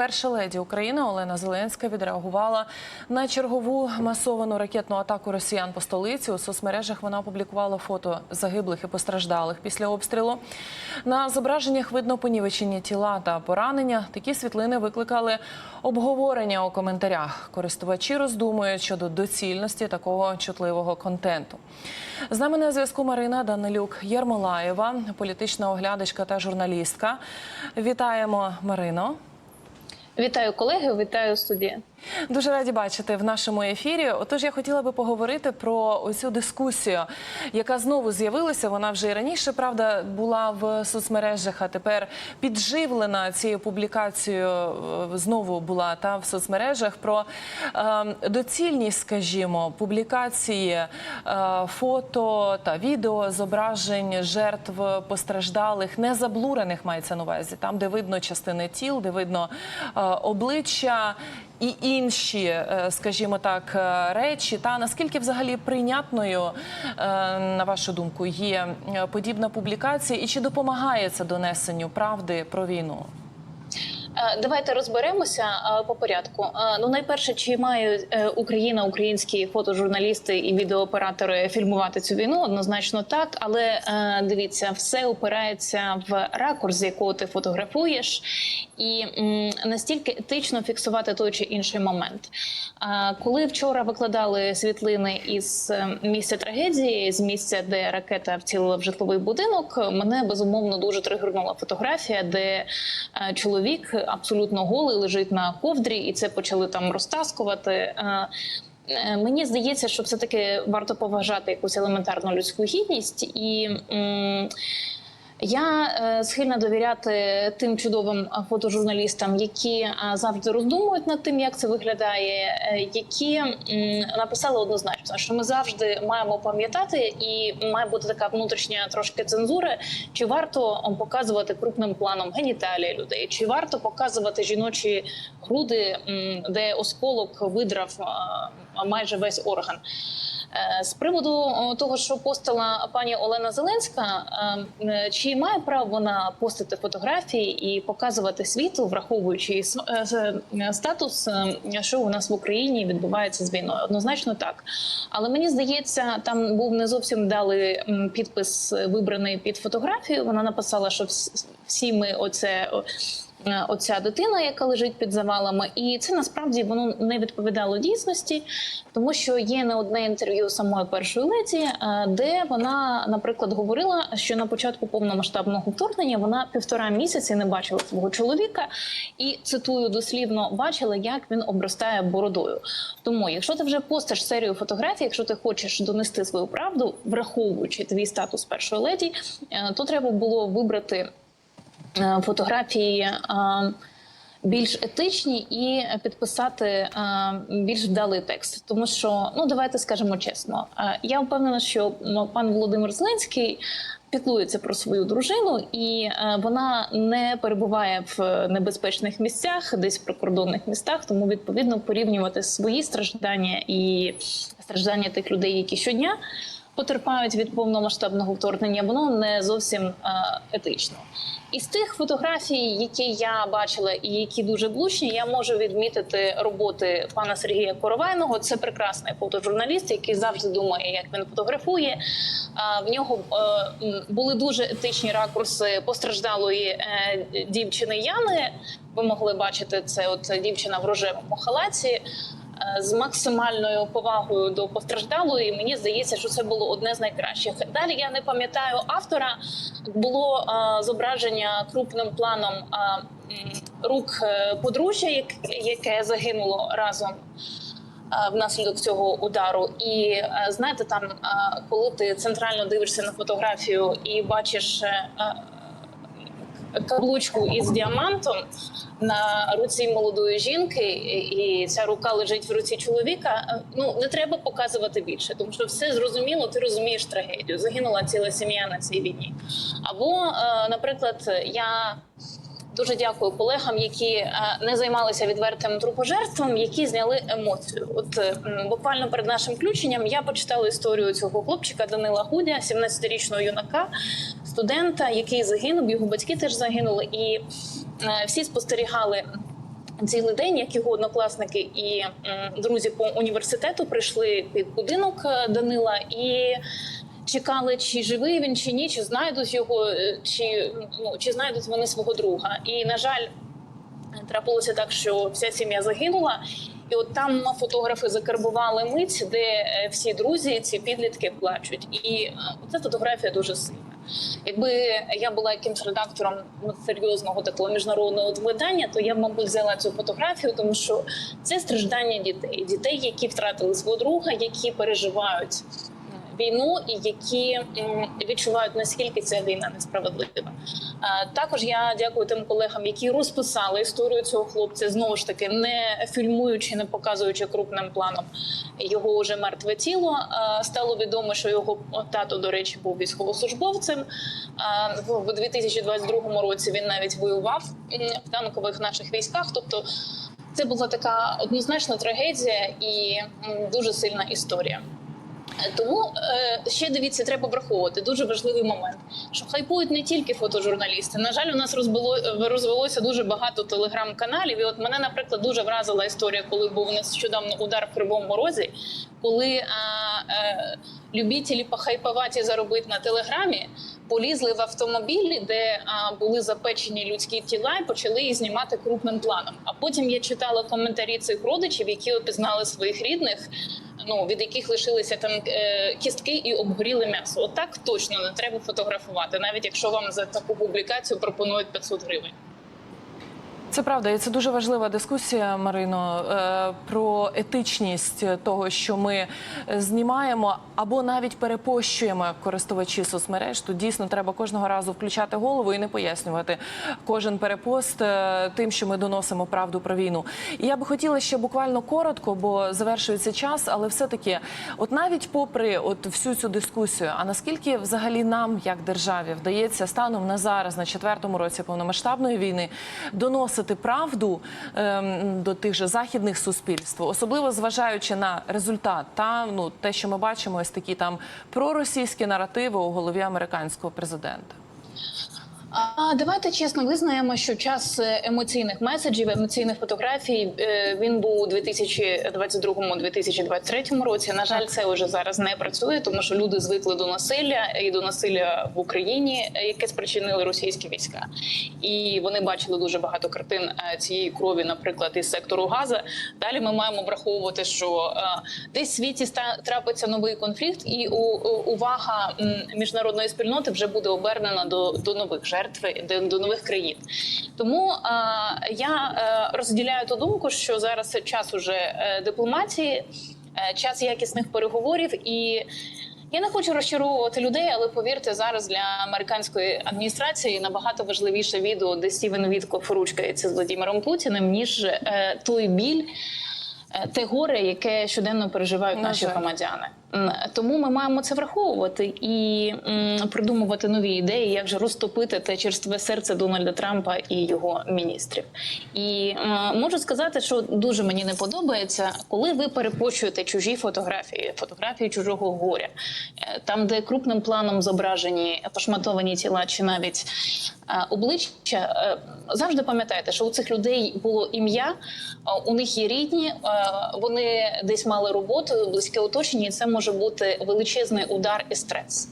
перша леді України Олена Зеленська відреагувала на чергову масовану ракетну атаку росіян по столиці. У соцмережах вона опублікувала фото загиблих і постраждалих після обстрілу. На зображеннях видно понівечені тіла та поранення. Такі світлини викликали обговорення у коментарях. Користувачі роздумують щодо доцільності такого чутливого контенту. З нами на зв'язку Марина Данилюк Єрмолаєва, політична оглядачка та журналістка. Вітаємо, Марино. Вітаю колеги, вітаю студія. Дуже раді бачити в нашому ефірі. Отож, я хотіла би поговорити про цю дискусію, яка знову з'явилася. Вона вже і раніше правда була в соцмережах, а тепер підживлена цією публікацією. е, Знову була та в соцмережах про е, доцільність, скажімо, публікації е, фото та відео зображень жертв постраждалих, не заблурених мається на увазі, там, де видно частини тіл, де видно е, обличчя і інші, е, скажімо так, е, речі. Та наскільки взагалі прийнятною, е, на вашу думку, є подібна публікація, і чи допомагає це донесенню правди про війну? Е, Давайте розберемося е, по порядку. Е, Ну, найперше, чи має Україна, українські фотожурналісти і відеооператори фільмувати цю війну? Однозначно так. Але дивіться, все опирається в ракурс, з якого ти фотографуєш, і настільки етично фіксувати той чи інший момент. Коли вчора викладали світлини із е, місця трагедії, з місця, де ракета вцілила в житловий будинок, мене безумовно дуже тригернула фотографія, де е, чоловік абсолютно голий лежить на ковдрі, і це почали там розтаскувати. Е, Мені здається, що все таки варто поважати якусь елементарну людську гідність і. Я е, схильна довіряти тим чудовим е, фотожурналістам, які е, завжди роздумують над тим, як це виглядає, які написали однозначно, що ми завжди маємо пам'ятати, і має бути така внутрішня трошки цензура, чи варто показувати крупним планом геніталії людей, чи варто показувати жіночі груди, де осколок видрав майже весь орган. Е, З приводу того, що постила пані Олена Зеленська, е, е, чи має право вона постити фотографії і показувати світу, враховуючи е, статус, що у нас в Україні відбувається з війною? Однозначно так. Але мені здається, там був не зовсім вдалий м, підпис вибраний під фотографію. Вона написала, що всі ми оце. Е, Оця дитина, яка лежить під завалами, і це насправді воно не відповідало дійсності, тому що є не одне інтерв'ю самої першої леді, е, де вона, наприклад, говорила, що на початку повномасштабного вторгнення вона півтора місяці не бачила свого чоловіка, і цитую дослівно, бачила, як він обростає бородою. Тому, якщо ти вже постиш серію фотографій, якщо ти хочеш донести свою правду, враховуючи твій статус першої леді, е, то треба було вибрати фотографії. е, Більш етичні і підписати е, більш вдалий текст, тому що ну давайте скажемо чесно. е, я впевнена, що ну, пан Володимир Зеленський піклується про свою дружину, і е, вона не перебуває в небезпечних місцях, десь в прикордонних містах. Тому відповідно порівнювати свої страждання і страждання тих людей, які щодня потерпають від повномасштабного вторгнення, воно не зовсім е, етично. Із тих фотографій, які я бачила, і які дуже влучні, я можу відмітити роботи пана Сергія Коровайного. Це прекрасний фотожурналіст, який завжди думає, як він фотографує. А, В нього е, були дуже етичні ракурси постраждалої е, дівчини Яни. Ви могли бачити це. От дівчина в рожевому халаті. Е, З максимальною повагою до постраждалої, мені здається, що це було одне з найкращих. Далі я не пам'ятаю автора. Було е, зображення крупним планом е, рук подружжя, як- яке загинуло разом внаслідок цього удару. І знаєте, там, коли ти центрально дивишся на фотографію і бачиш. Каблучку із діамантом на руці молодої жінки, і і ця рука лежить в руці чоловіка. е, Ну не треба показувати більше, тому що все зрозуміло. Ти розумієш трагедію. Загинула ціла сім'я на цій війні. Або, е, наприклад, я Дуже дякую колегам, які е, не займалися відвертим трупожертвом, які зняли емоцію. От е, буквально перед нашим включенням я почитала історію цього хлопчика Данила Гудя, 17-річного юнака, студента, який загинув. Його батьки теж загинули, і е, всі спостерігали цілий день, як його однокласники і друзі по університету прийшли під будинок Данила і. Чекали, чи живий він, чи ні, чи знайдуть його, е, чи ну чи знайдуть вони свого друга. І на жаль, трапилося так, що вся сім'я загинула. І от там фотографи закарбували мить, де е, всі друзі, ці підлітки плачуть. І е, ця фотографія дуже сильна. Якби я була якимсь редактором ну, серйозного такого міжнародного видання, то я б, мабуть, взяла цю фотографію, тому що це страждання дітей, дітей, які втратили свого друга, які переживають війну і які відчувають наскільки ця війна несправедлива. Також я дякую тим колегам, які розписали історію цього хлопця. Знову ж таки, не фільмуючи, не показуючи крупним планом його уже мертве тіло. Стало відомо, що його тато, до речі, був військовослужбовцем. В 2022 році він навіть воював в танкових наших військах. Тобто, це була така однозначна трагедія і дуже сильна історія. Тому е, ще дивіться, треба враховувати дуже важливий момент, що хайпують не тільки фотожурналісти. На жаль, у нас розбило розвелося дуже багато телеграм-каналів. І от мене, наприклад, дуже вразила історія, коли був нещодавно удар в Кривому Розі, коли а, е, любителі похайпувати заробити на телеграмі. Полізли в автомобілі, де а, були запечені людські тіла, і почали їх знімати крупним планом. А потім я читала коментарі цих родичів, які опізнали своїх рідних, ну від яких лишилися там е, кістки і обгоріле м'ясо. Отак точно не треба фотографувати, навіть якщо вам за таку публікацію пропонують 500 гривень. Це правда, і це дуже важлива дискусія, Марино, е, про етичність того, що ми знімаємо або навіть перепощуємо користувачі соцмереж. Тут дійсно треба кожного разу включати голову і не пояснювати кожен перепост е, тим, що ми доносимо правду про війну. І я би хотіла ще буквально коротко, бо завершується час, але все-таки, от навіть попри от всю цю дискусію, а наскільки взагалі нам, як державі, вдається станом на зараз, на четвертому році повномасштабної війни, доносити правду ем, до тих же західних суспільств, особливо зважаючи на результат та ну те, що ми бачимо, ось такі там проросійські наративи у голові американського президента. А давайте чесно визнаємо, що час е, емоційних меседжів, емоційних фотографій е, він був у 2022-2023 році. На жаль, це вже зараз не працює, тому що люди звикли до насилля і до насилля в Україні, е, яке спричинили російські війська, і вони бачили дуже багато картин цієї крові, наприклад, із сектору Газа. Далі ми маємо враховувати, що десь в світі трапиться новий конфлікт, і увага міжнародної спільноти вже буде обернена до, до нових жертв, до, до нових країн. Тому е, я е, розділяю ту думку, що зараз час уже е, дипломатії, е, час якісних переговорів і. Я не хочу розчаровувати людей, але повірте, зараз для американської адміністрації набагато важливіше відео, де Стівен Вітков ручкається з Владимиром Путіним, ніж е, той біль, е, те горе, яке щоденно переживають На наші жаль. громадяни. Тому ми маємо це враховувати і придумувати нові ідеї, як же розтопити те черстве серце Дональда Трампа і його міністрів. І можу сказати, що дуже мені не подобається, коли ви перепощуєте чужі фотографії, фотографії чужого горя, Е, там, де крупним планом зображені пошматовані тіла чи навіть е, обличчя. е, Завжди пам'ятайте, що у цих людей було ім'я, е, у них є рідні, е, вони десь мали роботу, близьке оточення, і це може бути величезний удар і стрес.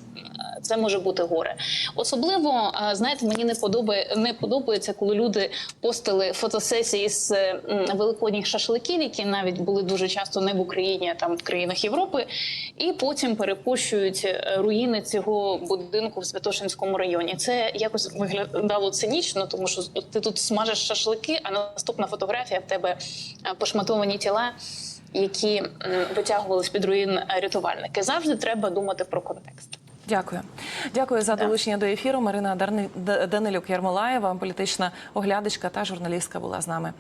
Це може бути горе. Особливо, е, знаєте, мені не подобає не подобається, коли люди постили фотосесії з великодніх шашликів, які навіть були дуже часто не в Україні, а там в країнах Європи, і потім перепущують е, руїни цього будинку в Святошинському районі. Це якось виглядало цинічно, тому що ти тут смажеш шашлики, а наступна фотографія в тебе е, пошматовані тіла. Які витягували з під руїн рятувальники, завжди треба думати про контекст. Дякую, дякую за долучення до ефіру. Марина Данилюк Ярмолаєва, політична оглядачка та журналістка була з нами.